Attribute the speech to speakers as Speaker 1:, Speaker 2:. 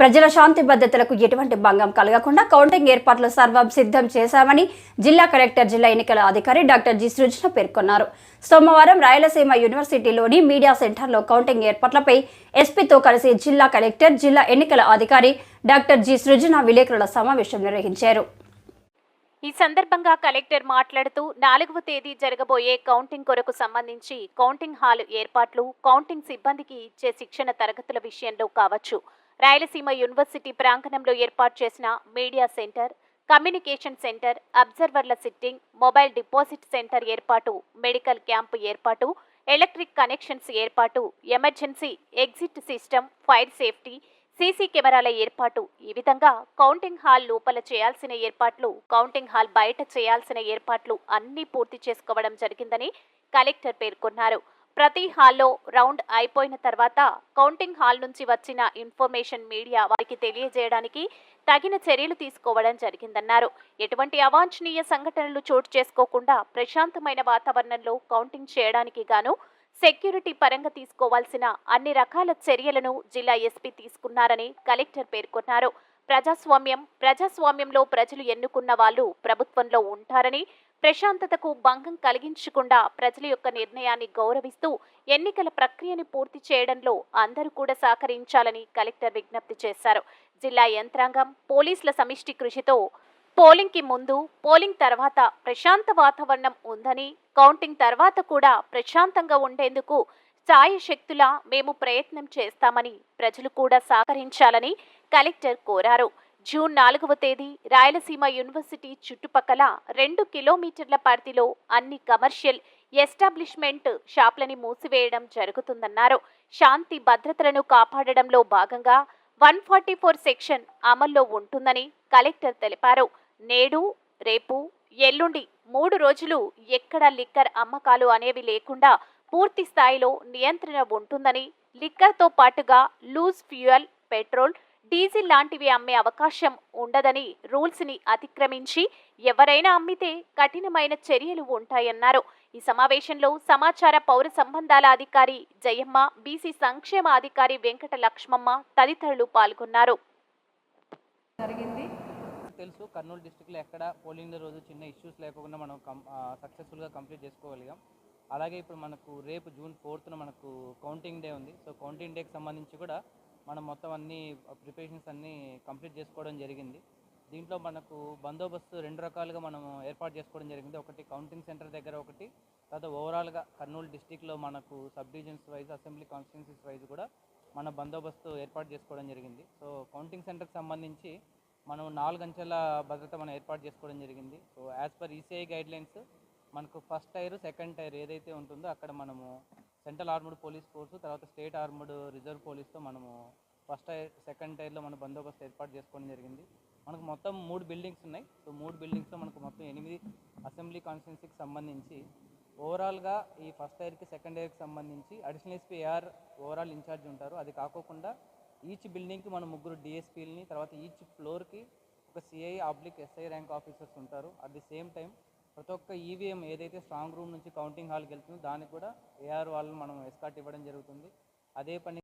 Speaker 1: ప్రజల శాంతి భద్రతలకు ఎటువంటి భంగం కలగకుండా కౌంటింగ్ ఏర్పాట్లు సర్వం సిద్ధం చేశామని జిల్లా కలెక్టర్ జిల్లా ఎన్నికల అధికారి డాక్టర్ జి. సృజన పేర్కొన్నారు. సోమవారం రాయలసీమ యూనివర్సిటీలోని మీడియా సెంటర్లో కౌంటింగ్ ఏర్పాట్లపై ఎస్పీతో కలిసి జిల్లా కలెక్టర్ జిల్లా ఎన్నికల అధికారి డాక్టర్ జి. సృజన విలేకరుల సమావేశం నిర్వహించారు.
Speaker 2: ఈ సందర్భంగా కలెక్టర్ మాట్లాడుతూ నాలుగవ తేదీ జరగబోయే కౌంటింగ్ కొరకు సంబంధించి కౌంటింగ్ హాల్ ఏర్పాట్లు కౌంటింగ్ సిబ్బందికి ఇచ్చే శిక్షణ తరగతుల విషయంలో కావచ్చు. రాయలసీమ యూనివర్సిటీ ప్రాంగణంలో ఏర్పాటు చేసిన మీడియా సెంటర్ కమ్యూనికేషన్ సెంటర్ అబ్జర్వర్ల సిట్టింగ్ మొబైల్ డిపాజిట్ సెంటర్ ఏర్పాటు మెడికల్ క్యాంపు ఏర్పాటు ఎలక్ట్రిక్ కనెక్షన్స్ ఏర్పాటు emergency exit system fire safety CC కెమెరాల ఏర్పాటు. ఈ విధంగా కౌంటింగ్ హాల్ లోపల చేయాల్సిన ఏర్పాట్లు కౌంటింగ్ హాల్ బయట చేయాల్సిన ఏర్పాట్లు అన్నీ పూర్తి చేసుకోవడం జరిగిందని కలెక్టర్ పేర్కొన్నారు. ప్రతి హాల్లో రౌండ్ అయిపోయిన తర్వాత కౌంటింగ్ హాల్ నుంచి వచ్చిన ఇన్ఫర్మేషన్ మీడియా వారికి తెలియజేయడానికి తగిన చర్యలు తీసుకోవడం జరిగిందన్నారు. ఎటువంటి అవాంఛనీయ సంఘటనలు చోటు చేసుకోకుండా ప్రశాంతమైన వాతావరణంలో కౌంటింగ్ చేయడానికి గాను సెక్యూరిటీ పరంగా తీసుకోవాల్సిన అన్ని రకాల చర్యలను జిల్లా ఎస్పీ తీసుకున్నారని కలెక్టర్ పేర్కొన్నారు. ప్రజాస్వామ్యం ప్రజాస్వామ్యంలో ప్రజలు ఎన్నుకున్న వాళ్ళు ప్రభుత్వంలో ఉంటారని ప్రశాంతతకు భంగం కలిగించకుండా ప్రజల యొక్క నిర్ణయాన్ని గౌరవిస్తూ ఎన్నికల ప్రక్రియని పూర్తి చేయడంలో అందరూ కూడా సహకరించాలని కలెక్టర్ విజ్ఞప్తి చేశారు. జిల్లా యంత్రాంగం పోలీసుల సమిష్టి కృషితో పోలింగ్కి ముందు పోలింగ్ తర్వాత ప్రశాంత వాతావరణం ఉందని కౌంటింగ్ తర్వాత కూడా ప్రశాంతంగా ఉండేందుకు శక్తులా మేము ప్రయత్నం చేస్తామని ప్రజలు కూడా సహకరించాలని కలెక్టర్ కోరారు. జూన్ నాలుగవ తేదీ రాయలసీమ యూనివర్సిటీ చుట్టుపక్కల రెండు కిలోమీటర్ల పరిధిలో అన్ని కమర్షియల్ ఎస్టాబ్లిష్మెంట్ షాప్లని మూసివేయడం జరుగుతుందన్నారు. శాంతి భద్రతలను కాపాడడంలో భాగంగా వన్ ఫార్టీ ఫోర్ సెక్షన్ అమల్లో ఉంటుందని కలెక్టర్ తెలిపారు. నేడు రేపు ఎల్లుండి మూడు రోజులు ఎక్కడ లిక్కర్ అమ్మకాలు అనేవి లేకుండా పూర్తి స్థాయిలో నియంత్రణ ఉంటుందని లిక్కర్తో పాటుగా లూజ్ ఫ్యూయల్ పెట్రోల్ డీజిల్ లాంటివి అమ్మే అవకాశం ఉండదని రూల్స్ని అతిక్రమించి ఎవరైనా అమ్మితే కఠినమైన చర్యలు ఉంటాయన్నారు. ఈ సమావేశంలో సమాచార పౌర సంబంధాల అధికారి జయమ్మ బీసీ సంక్షేమ అధికారి వెంకట లక్ష్మమ్మ తదితరులు పాల్గొన్నారు.
Speaker 3: జరిగింది.
Speaker 4: తెలుసు కర్నూలు డిస్టిక్లో ఎక్కడ పోలింగ్ రోజు చిన్న ఇష్యూస్ లేకుండా మనం కం సక్సెస్ఫుల్గా కంప్లీట్ చేసుకోగలిగాం. అలాగే ఇప్పుడు మనకు రేపు జూన్ ఫోర్త్న మనకు కౌంటింగ్ డే ఉంది. సో కౌంటింగ్ డేకి సంబంధించి కూడా మనం మొత్తం అన్ని ప్రిపరేషన్స్ అన్నీ కంప్లీట్ చేసుకోవడం జరిగింది. దీంట్లో మనకు బందోబస్తు రెండు రకాలుగా మనం ఏర్పాటు చేసుకోవడం జరిగింది. ఒకటి కౌంటింగ్ సెంటర్ దగ్గర ఒకటి తర్వాత ఓవరాల్గా కర్నూలు డిస్టిక్లో మనకు sub divisions wise assembly constituencies wise కూడా మన బందోబస్తు ఏర్పాటు చేసుకోవడం జరిగింది. సో కౌంటింగ్ సెంటర్కి సంబంధించి మనం నాలుగు అంచెల భద్రత మనం ఏర్పాటు చేసుకోవడం జరిగింది. So as per ECI guidelines మనకు ఫస్ట్ టైర్ సెకండ్ టైర్ ఏదైతే ఉంటుందో అక్కడ మనము సెంట్రల్ ఆర్మ్డ్ పోలీస్ ఫోర్సు తర్వాత స్టేట్ ఆర్మ్డ్ రిజర్వ్ పోలీస్తో మనము ఫస్ట్ టైర్ సెకండ్ టైర్లో మన బందోబస్తు ఏర్పాటు చేసుకోవడం జరిగింది. మనకు మొత్తం మూడు బిల్డింగ్స్ ఉన్నాయి. సో మూడు బిల్డింగ్స్లో మనకు మొత్తం ఎనిమిది అసెంబ్లీ కాన్స్టిట్యున్సీకి సంబంధించి ఓవరాల్గా ఈ ఫస్ట్ టైర్కి సెకండ్ ఇయర్కి సంబంధించి additional SP AR overall incharge ఉంటారు. అది కాకోకుండా ఈచ్ బిల్డింగ్కి మనం ముగ్గురు డిఎస్పీలని తర్వాత ఈచ్ ఫ్లోర్కి ఒక CI oblique SI rank officers ఉంటారు. అట్ ది సేమ్ టైం ప్రతి ఒక్క ఈవీఎం ఏదైతే స్ట్రాంగ్ రూమ్ నుంచి కౌంటింగ్ హాల్కి వెళ్తుందో దానికి కూడా ఏఆర్ వాళ్ళని మనం ఎస్కాట్ ఇవ్వడం జరుగుతుంది. అదే పని